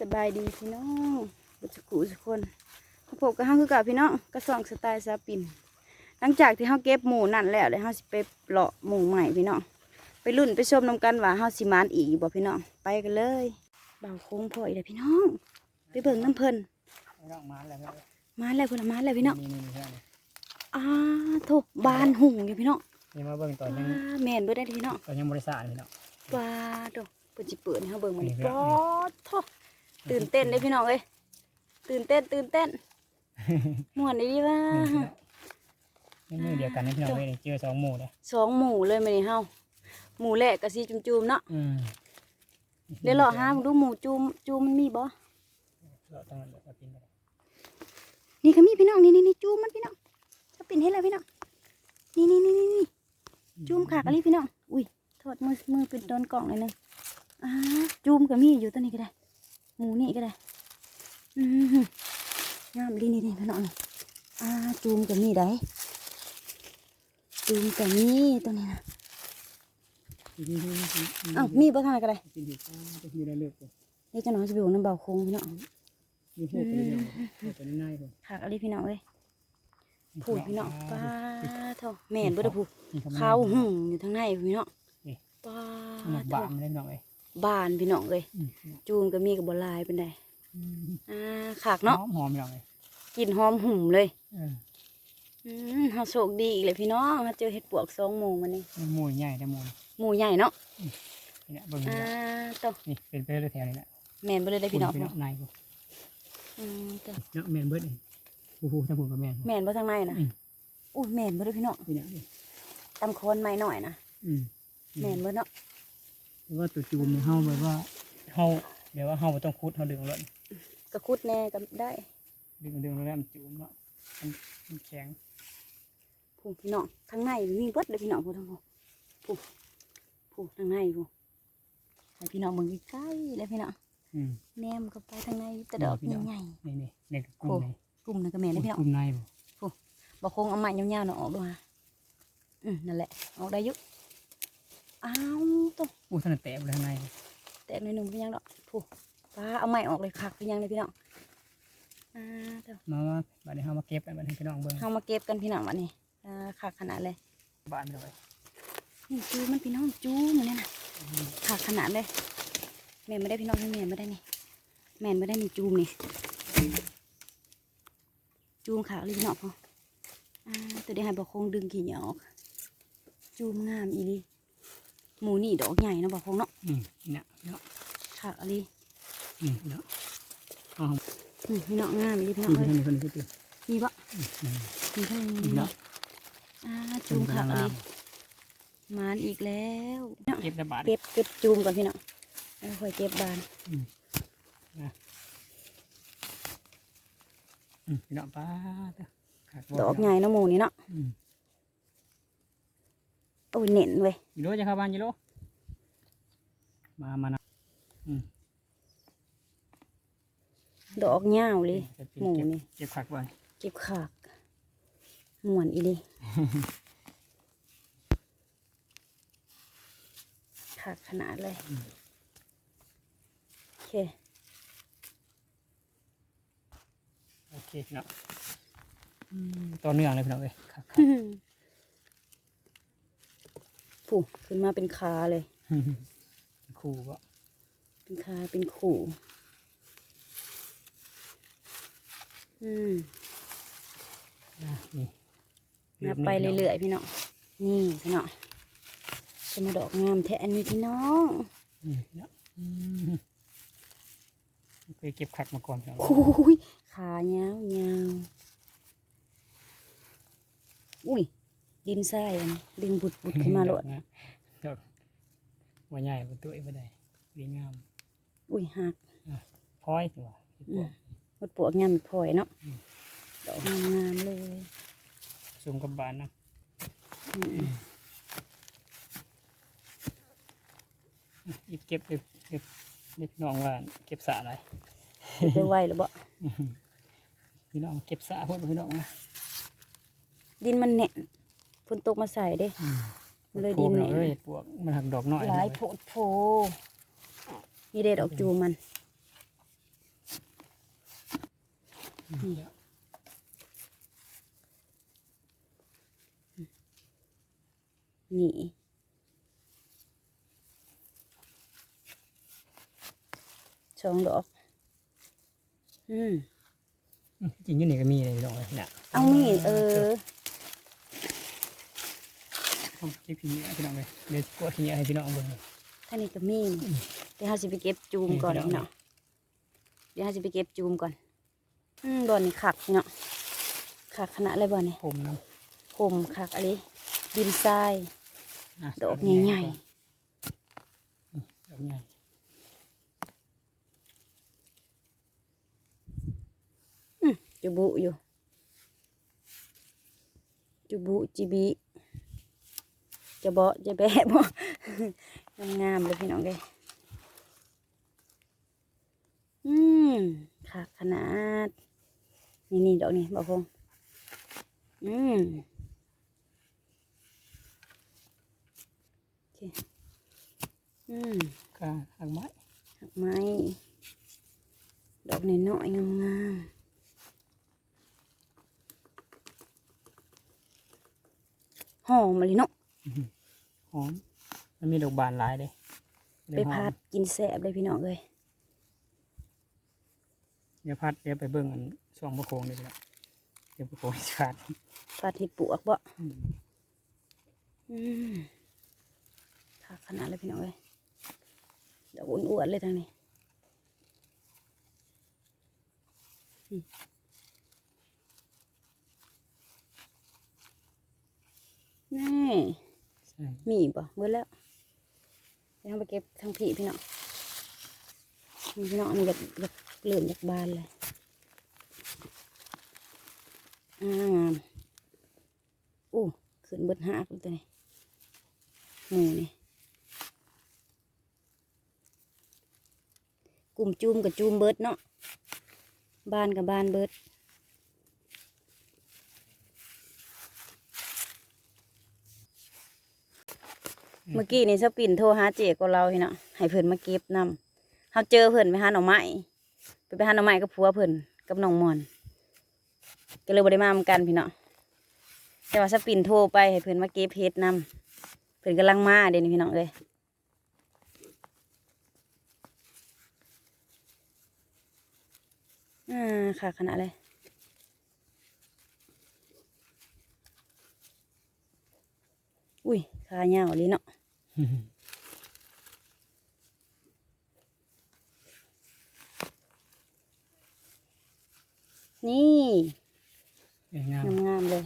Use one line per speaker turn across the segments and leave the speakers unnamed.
สบายดีพี่น้องบุษกุสุกคนพบกับห้างคือกับพี่น้องกระสองสไตล์ซาปิน หลังจากที่เฮาเก็บหมูนั่นแล้วเดี๋ยวเฮาสิไปเลาะหมูใหม่พี่น้องไปรุ่นไปชมนำกันว่าเฮาสิมานอีกบ่พี่น้องไปกันเลยเบาโค้งพออีกแล้วพี่น้อง ไปเบิ่งน้ำเพิ่น
ไม่ต้องมาแล้วครับ
มาแล้วเพิ่นน่ะมาแล้วพี่น้อง
นี่นี่นี่ครับ
อ้าโถบานหุ่งอยู่พี่น้อง
นี่มาเบิ่งตอนยัง
ว้าแม่นเบ่ได้พี่น้อง
ตอนยังบริษัทนี่เนาะ
ว้าโถเพิ่นสิเปิดให้เฮาเบิ่งมัน
นี่พี่น้
ป๊
อ
องดโถ ตื่นเต้นเด้พี่น้องเอ้ยตื่นเต้นตื่นเต้นม่วนดีดีว่า
นี่มือเดียวกันนี่พี่น้องเลยเจอสองหมู่เลย
สองหมูเลยมื้อนี้เฮาหมูแรกก็สิจุ่มๆเนาะ
อืม
เดี๋ยวรอหามึงดูหมูจุ่มจุ่มมันมีบ่
เราต้องเดี๋ยวเราปินไป
นี่ก็มีพี่น้องนี่นี่นี่จุ่มมันพี่น้องถ้าปิ่นให้แล้วพี่น้องนี่นี่นี่นี่นี่จุ่มขากอะไรพี่น้องอุ้ยโทษมือมือปิดโดนกล่องเลยนึงอ่าจุ่มก็มีอยู่ตัวนี้ก็ได้ หมูนี่ก็ได้อืมงามดีนี่นี่พี่น้องนี่อ่าจุ่มก็มีได้จุ่มก็มีตัวนี้นะเอ้ามีบ่ทางไหนก็ได้
ปินดีจะมีอะไรเลือกเลย
เดี๋ยวจะน้องจะไปอยู่น้ำเบาโค้งพี่น้อง
มีหัวไปเรื่อยหัวไปง่ายๆเลย
ขากอะไรพี่น้องเอ้ยผูดพี่น้องป้าเท่าแม่นบ่ได้ผูดข้าวหุ่งอยู่ทางในพี่น้อง
นี่
ป้า
หนัก
ด
บานไม่ได้พี่น้องเลย
บานพี่น้องเลยจูมก็มีกับบลายเป็นไดอ่าขากเนาะ
หอมพี่น้องเลย
กลินหอมหุ่มเลย
เออ
อืมเฮาโชคดีอีกเลยพี่น้องมาเจอเห็ดปวกสองหมูมันนี่
หมูใหญ่ได้หมู
หมูใหญ่เนาะ
นี่เนี่ยเบิ่ง
อ่า
นี่
ต่อ
นี่เป็นไปเรื่อยแถวนี้แหละ
แม่นบ่เลยได้พี่น้อง
พี่น้องนายกู
อืมต่อ
เนาะแมนเบิร์ดเองผู้ผู้ทั้งผู้กับแมน
แม่นบ่ทางในนะ
อืม
อุ้ยแม่นบ่ได้พี่น้อง
พี่เนี่ยนี่
ตำโคนไม้หน่อยนะ
อืม
แม่นบ่เนาะ
แต่ ว่าตัวจูมเนี่ยเฮาแบบว่าเฮาเดี๋ยวว่าเฮาบ่ต้องคุดเฮาดึงรถ
กระคุดแน่ก็ได้
ดึงดึงแล้วมันจูมเนาะมันมันแข็ง
ผู้พี่น้องทางในมีเบิดเลยพี่น้องผู้ทั้งผู้ผู้ผู้ทางในผู้ให้พี่น้องเบิ่งใกล้ๆเลยพี่น้อง
อืม
แนมเข้าไปทางในแต่ดอก
พี่น้อง
ใหญ่
นี่นี่ในกลุ่มนี่
ๆกลุ่มนั่นก็แม่นเลยพี่น้อง
กลุ่มในบ่
บางคงเอาไม้ยาวๆน่ะออกด้วยฮะอืมนั่นแหละออกได้อยุ อ้าวตัว
อู้ถนัดแตะไปข้างใน
แต่ในอยหนึ่งเป็นยังดอกถูกป้าเอาไม้ออกเลยคักเป็นยังเลยพี่น้องอ่าเดี๋ยว
มามาบัดนี้เฮามาเก็บไปบัดนี้พี่น้องเบิ่ง
เอามาเก็บกันพี่น้องวันนี้อ่าคักขนาดเลย
บ้านเลย
นี่จูมันพี่น้องจูมันเนี่ยนะคักขนาดเลยแม่นไม่ได้พี่น้องให้แม่นไม่ได้นี่แม่นไม่ได้นี่จูมนี่จูมขาวเลยพี่น้องพออ่าตัวเดียวให้บอกคงดึงขี้เหนียวออกจูมงามอีหลี หมูนี่ดอกใหญ่เนาะบอกคงเนาะ
อืมเนี่ยเนาะ
ขากอะไร
อืมเนาะอ๋อ
อืมพี่น้องงามอีหลีพี่น้อง
คือ
เอ้ย
คนนี้คนนี้คือ
มีบ่
อืม
มีเท่านี้
เนาะ
อ่าจูมขากอะไรมานอีกแล้วเนาะ
เก็บได้บาท
เก็บเก็บจูมก่อนพี่น้องแล้วค่อยเก็บบาน
อืมพี่น้องป้าเด้อขาบ่
ดอกใหญ่เนาะหมูนี่เนาะ
อืม
โอ้ยเน่นเว้ย
ยูโรจะเข้าบ้านยูโรมามานะอืม
ดอกยาวเลย
จะเป็น
หมู
เก็บ
นี่
เก็บผักไว้
เก็บขากม่วนอีหลีขากขนาดเลยโอเค
โอเคพี่น้องอืมต่อเนื่องเลยพี่น้องเอ้ยครับครับ
ผูขึ้นมาเป็นคาเลย
ครูก็
เป็นคาเป็นขู่ อืม
อะนี่
นับไปเรื่อยๆพี่น้อง นี่พี่น้องจะมาดอกงามแท้อันนี้พี่น้อง
ๆนี่พี่น้องอืมเคยเก็บผักมาก่อนพี่น้อง
โอ้ย ขายาวยาวอุ้ย ดินทรายอันนี้ดึงบุดบุดขึ้นมาโลด
นะดอกว่าใหญ่ประตูไม่ได้ดีงาม
อุ้ยหัก
พลอยตัว
อืมมดปวกงามพลอยเนาะดอกงามๆเลย
สูงกับบานนะ
อืม
อีกเก็บเก็บเก็บนี่พี่น้องว่าเก็บสระอะไร
เก็บไปไวหรือบ่
พี่น้องเก็บสระพวกพี่น้องนะ
ดินมันแน่น ฝนตกมาใส่เด้ เลยดิน
ป
เนี่
วยกเลยปวกมันหักดอกน้อย
หลาย
เล
โพดโพนี่เด็ดดอกจูมันนี่นี่สองดอก อืม
อืมจริงอยู่นี่ก็มีเลยพี่น้องเอ้ยเนี่ย
เอามีดเออ
เอาเก็บขี้เหนียวพี่น้องเลยเดี๋ยวกวาดขี้เหนียวให้พี่น้องเบิ่งเลย
ท่านี้ก็มีนี่เดี๋ยวเราจะไปเก็บจูมก่อน
นี่พี่น้อง
เนาะเดี๋ยวเราจะไปเก็บจูมก่อนอืมบ่อนี่ขักเนาะขักขนาดอะไรบ่อนี่
ผมน้
ผมขักอะไรดินทรายำะดอกใหญ่
ดอกใหญ่
ๆจุบุอยู่จุบุจิบิ จะเบาะจะแบะบ่งามๆเลยพี่น้องเลยอืมขักขนาด นี่นี่ดอกนี่บอกคงอืมโอเคอืม
ก็หักไม้
หักไม้ดอกน้อยๆงามๆหอมเลยเนาะ
หอมมันมีดอกบานหลายเลย
ไปพัดกินแสบเลยพี่น้องเลย
เดี๋ยวพัดเดี๋ยวไปเบิ่งอันช่วงประโคงเลยพี่น้องเดี๋ยวประโคงขาด
พัดที่ปลวกบ่
อืม
อืมขาขนาดเลยพี่น้องเลยดอกอ้วนๆเลยทางนี้อืมนี่
ใช่
มีอีกป่เมื่อแล้วเดี๋ยวเราไปเก็บทางผีพี่น้องนี่พี่น้องอันอยากอยากเหลื่อมอยากบานเลยอ่างามอู้ขึ้นเบิดหักเลยตัวนี้หมูนี่กลุ่มจูมกับจูมเบิดเนาะบานกับบานเบิด เมื่อกี้นี่สปินโทรหาเจ๊กับเราพี่เนาะให้เพิ่นมาเก็บนำเฮาเจอเพิ่นไปหาหน่อไม้ไปไปหาหน่อไม้กับผัวเพิ่นกับน้องมอนก็เลยบ่ได้มาเหมือนกันพี่เนาะแต่ว่าสปินโทรไปให้เพิ่นมาเก็บเฮ็ดนำเพิ่นกำลังมาเดี๋ยวนี้พี่น้องเอ้ยอ่าค่ะขนาดเลยอุ้ยขาเหยาวเลยเนาะ นี่
เอ้ยงาม
งามๆเลย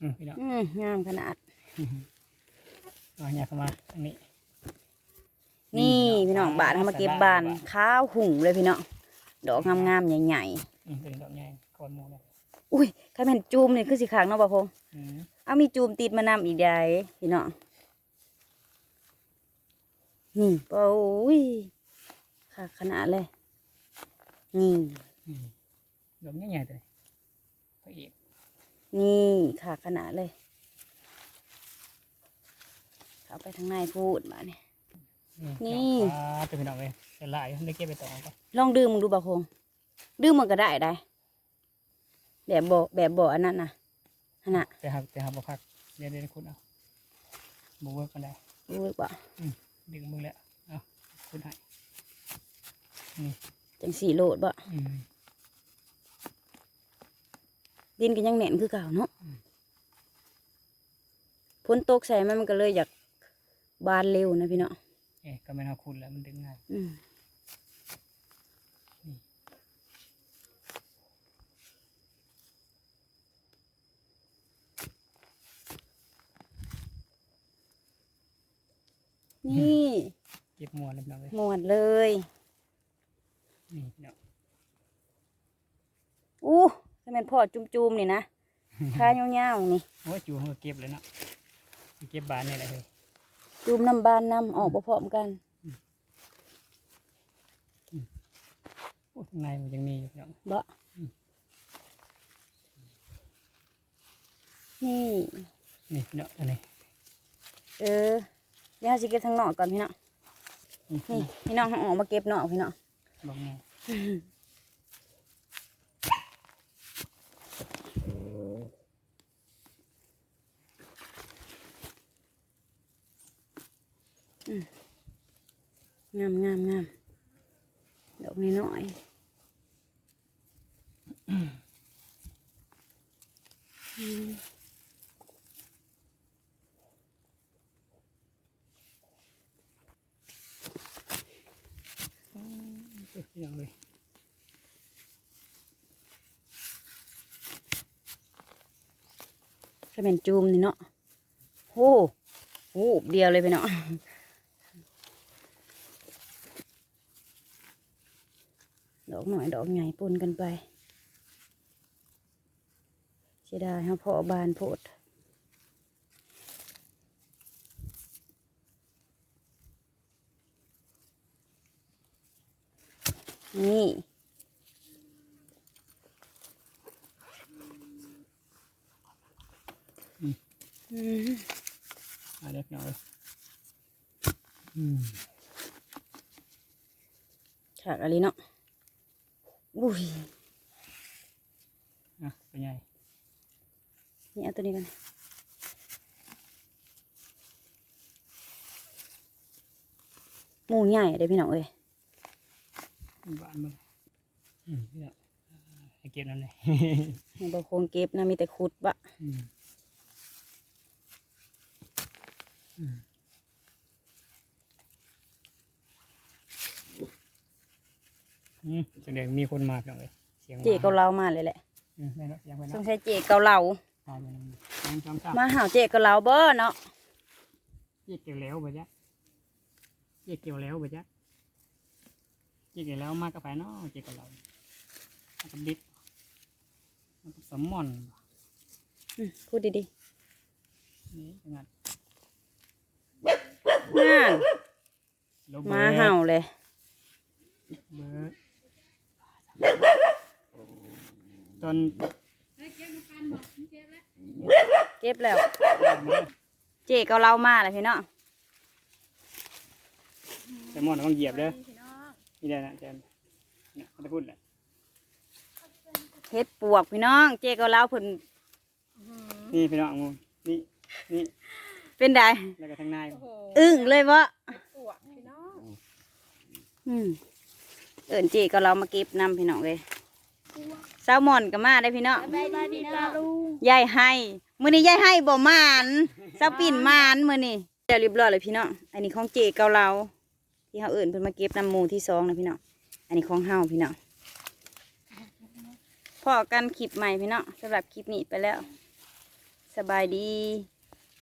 อืมพี่น้อง
อืมงามขนาด
เอาเนี่ยเข้ามาอันนี้
นี่พี่น้องบาททำมาเก็บบานข้าวหุ่งเลยพี่น้องดอกงามๆใหญ่
อืมเป็นดอกใหญ่ก้อนหมูเลย
ๆอุ้ยใครเป็นจูมนี่คือสีขางเนาะบ่พง
อืม
เอามีจูมติดมานำอีกใดพี่น้อง นี่โอ้ยค่ะขนาดเลย นี่
อืมดอกใหญ่ๆเลยพระเอก
นี่ค่ะขนาดเลย เข้าไปทางในพูดมาเนี่ย นี่
อ่าตัวพี่น้องเลยเสร็จหลายได้เก็บไปต่อก่อน
ลองดื่มมึงดูบ่พงดื่มมันก็ได้ได้ แบบบ่แบบบ่อันนั้นน่ะอันน่ะ
แต่หักแต่หักบ่พักเดี๋ยวเดี๋ยวคุณเอาบุกเวิร์กกันได้
รู้บ่
ดึงมือแล้วเอาคุณให้
จังสี่โลดบ่
อืม
ดินก็ยังแน่นคือเก่าเนาะ
อืม
ฝนตกใส่มันมันก็เลยอยากบานเร็วนะพี่เนาะ
เอ๊ะก็ไม่น่าคุณแล้วมันดึงง่าย
อืม
อืม
นี่
เก็บมวนเลยพี่น้องเลย
หมดเลย
นี่พี่น้อง
อู้ถ้าเป็นพ่อจุ่มๆนี่นะขายาวๆนี่
โอ้ยจูเขาก็เก็บเลยเนาะเก็บบานนี่แหละเฮ้ย
จุ่มน้ำบานน้ำออกบ่พร้อมกัน
โอ้ข้างในมันยังมีอยู่พี่น้อง
บ่นี่
นี่พี่น้องอันนี้
เออเดี๋ยวเราจะเก็บทางหน่อก่อนพี่น้อง
นี่
พี่น้องเอาออกมาเก็บหน่อพี่น้อง
บอกไง
งามงามงามดอกน้อยน่อยอืม
พี่น้องเลย
ถ้าเป็นจูมนี่เนาะโอ้โหเดียวเลยไปเนาะดอกหน่อยดอกใหญ่ปนกันไปเสียดายฮะพอบานโพด นี่ อืม
มาเล็กน้อยอืม
ฉากอะไรเนาะอุ้ย
อะเป็นไง
นี่เอาตัวนี้กันหมูใหญ่เด้อพี่น้องเอ้ย
บานมันอืมพี่น้องอ่าให้เก็บนั่นเลย
ในบโคงเก็บนะมีแต่ขุดบะ
อืมอืมอืมแสดงมีคนมาพี่น้องเลยเสียงห
เจเกาเหลามาเลยแหละ
อืมแม่เนาะเสียงไป
ส
เนาะ
งสัยเจเกาเหลา
ตายไปแล้วสองสามสาม
มาหาเจเกาเหลาเบ้อเนาะ
เยี่ยเกี่ยวแล้วบ่จ๊ะเยี่ยเกี่ยวแล้วบ่จ๊ะ เยี่ยเกี่ยวแล้วมากกับไปเนาะเกี่ยวกับเรามากกับดิบมากกับสมมอน
อืมพูดดี
นี่เป็นไง
ๆนั่น
โรบิ
มา
ร์ต
เห่าเลย
เบิร์ดตอน
เก็บแล้ว เจเกาเหลามาเลยพี่น้อง
แซลมอนต้องเหยียบเด้อ นี่ได้นะแจนเนี่ยเขาจะพูดแหละ
เฮ็ดปวกพี่น้อง เจเกาเหลาเพิ่น
นี่พี่น้องงูนี่นี่
เป็นได
แล้วก็ทางใน
อึ้งเลยบ่อืมเอิญเจก็เรามาเก็บนำพี่น้องเลยแซลมอนก็มาได้พี่น้อง
บายบายพี่น้อง
ยายให้มื้อนี้ยายให้บ่มานเซาปิ่นมานมื้อนี้เดี๋ยวเรียบร้อยเลยพี่น้องอันนี้ของเจเกาเรา ที่เฮาเอื่นเพิ่นมาเก็บน้ำมูที่ซองนะพี่น้องอันนี้ของเฮาพี่น้องพอกันคลิปใหม่พี่น้องสำหรับคลิปนี้ไปแล้ว สบายดี